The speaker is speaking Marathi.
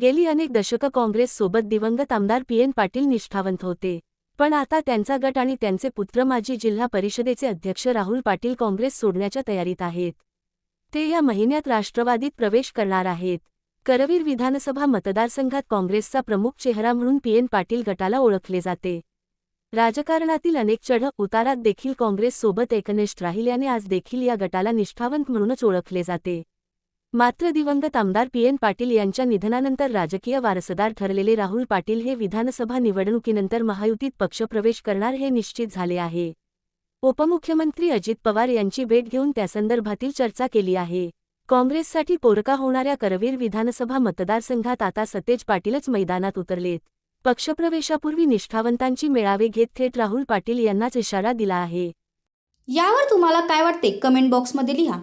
गेली अनेक दशकं काँग्रेससोबत दिवंगत आमदार पी एन पाटील निष्ठावंत होते. पण आता त्यांचा गट आणि त्यांचे पुत्र माजी जिल्हा परिषदेचे अध्यक्ष राहुल पाटील काँग्रेस सोडण्याच्या तयारीत आहेत. ते या महिन्यात राष्ट्रवादीत प्रवेश करणार आहेत. करवीर विधानसभा मतदारसंघात काँग्रेसचा प्रमुख चेहरा म्हणून पी एन पाटील गटाला ओळखले जाते. राजकारणातील अनेक चढ उतारात देखील काँग्रेससोबत एकनिष्ठ राहिल्याने आज देखील या गटाला निष्ठावंत म्हणूनच ओळखले जाते. मात्र दिवंगत आमदार पी एन पाटील यांच्या निधनानंतर राजकीय वारसदार ठरलेले राहुल पाटील हे विधानसभा निवडणुकीनंतर महायुतीत पक्षप्रवेश करणार हे निश्चित झाले आहे. उपमुख्यमंत्री अजित पवार यांची भेट घेऊन त्यासंदर्भातील चर्चा केली आहे. काँग्रेससाठी पोरका होणाऱ्या करवीर विधानसभा मतदारसंघात आता सतेज पाटीलच मैदानात उतरलेत. पक्षप्रवेशापूर्वी निष्ठावंतांची मेळावे घेत थेट राहुल पाटील यांनाच इशारा दिला आहे. यावर तुम्हाला काय वाटते? कमेंट बॉक्समध्ये लिहा.